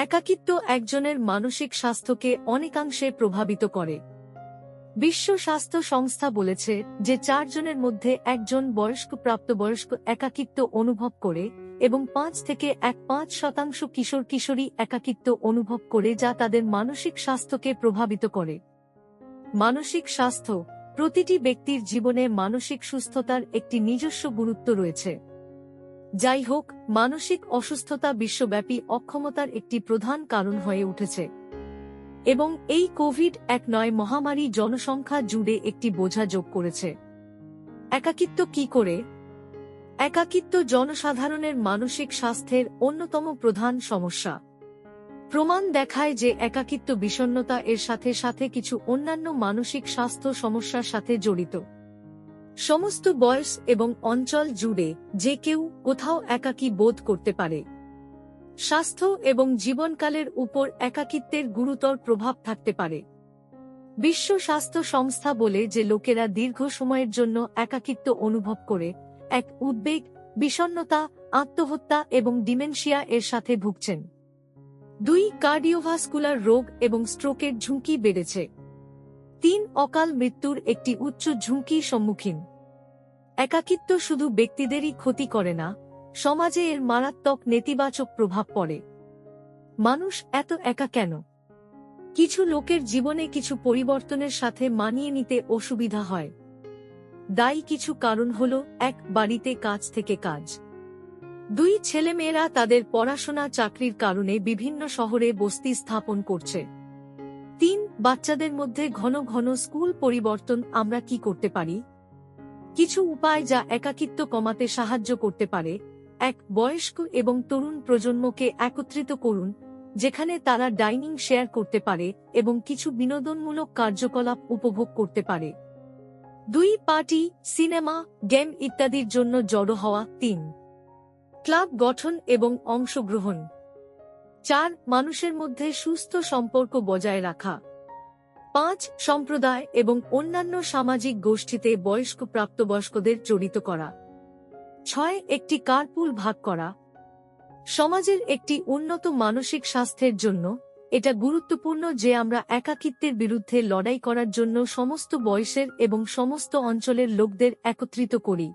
একাকিত্ব একজনের মানসিক স্বাস্থ্যকে অনেকাংশে প্রভাবিত করে। বিশ্ব স্বাস্থ্য সংস্থা বলেছে যে চারজনের মধ্যে একজন বয়স্ক প্রাপ্তবয়স্ক একাকিত্ব অনুভব করে এবং পাঁচ থেকে এক পাঁচ শতাংশ কিশোর কিশোরী একাকিত্ব অনুভব করে যা তাদের মানসিক স্বাস্থ্যকে প্রভাবিত করে। মানসিক স্বাস্থ্য প্রতিটি ব্যক্তির জীবনে মানসিক সুস্থতার একটি নিজস্ব গুরুত্ব রয়েছে। যাই হোক মানসিক অসুস্থতা বিশ্বব্যাপী অক্ষমতার একটি প্রধান কারণ হয়ে উঠেছে। এবং এই কোভিড এক নয় মহামারী জনসংখ্যা জুড়ে একটি বোঝা যোগ করেছে। একাকিত্ব কি করে? একাকিত্ব জনসাধারণের মানসিক স্বাস্থ্যের অন্যতম প্রধান সমস্যা। প্রমাণ দেখায় যে একাকিত্ব বিষণ্নতা এর সাথে সাথে কিছু অন্যান্য মানসিক স্বাস্থ্য সমস্যার সাথে জড়িত। সমস্ত বয়স এবং অঞ্চল জুড়ে যে কেউ কোথাও একাকী বোধ করতে পারে। স্বাস্থ্য এবং জীবনকালের উপর একাকিত্বের গুরুতর প্রভাব থাকতে পারে। বিশ্ব স্বাস্থ্য সংস্থা বলে যে লোকেরা দীর্ঘ সময়ের জন্য একাকিত্ব অনুভব করে, এক উদ্বেগ বিষণ্নতা আত্মহত্যা এবং ডিমেনশিয়া এর সাথে ভুগছেন। দুই কার্ডিওভাস্কুলার রোগ এবং স্ট্রোকের ঝুঁকি বেড়েছে। তিন অকাল মৃত্যুর একটি উচ্চ ঝুঁকির সম্মুখীন। একাকিত্ব শুধু ব্যক্তিদেরই ক্ষতি করে না, সমাজে এর মারাত্মক নেতিবাচক প্রভাব পড়ে। মানুষ এত একা কেন? কিছু লোকের জীবনে কিছু পরিবর্তনের সাথে মানিয়ে নিতে অসুবিধা হয়। দায়ী কিছু কারণ হল, এক, বাড়িতে কাজ থেকে কাজ। দুই, ছেলেমেয়েরা তাদের পড়াশোনা চাকরির কারণে বিভিন্ন শহরে বস্তি স্থাপন করছে। তিন বাচ্চাদের মধ্যে ঘন ঘন স্কুল পরিবর্তন আমরা কি করতে পারি? কিছু উপায় যা একাকিত্ব কমাতে সাহায্য করতে পারে। এক, বয়স্ক এবং তরুণ প্রজন্মকে একত্রিত করুন, যেখানে তারা ডাইনিং শেয়ার করতে পারে এবং কিছু বিনোদনমূলক কার্যকলাপ উপভোগ করতে পারে। দুই, পার্টি, সিনেমা, গেম ইত্যাদির জন্য জড়ো হওয়া। তিন, ক্লাব গঠন এবং অংশগ্রহণ। চার, মানুষের মধ্যে সুস্থ সম্পর্ক বজায় রাখা। পাঁচ, সম্প্রদায় এবং অন্যান্য সামাজিক গোষ্ঠীতে বয়স্ক প্রাপ্তবয়স্কদের জড়িত করা। ছয়, একটি কার্পুল ভাগ করা। সমাজের একটি উন্নত মানসিক স্বাস্থ্যের জন্য এটা গুরুত্বপূর্ণ যে আমরা একাকিত্বের বিরুদ্ধে লড়াই করার জন্য সমস্ত বয়সের এবং সমস্ত অঞ্চলের লোকদের একত্রিত করি।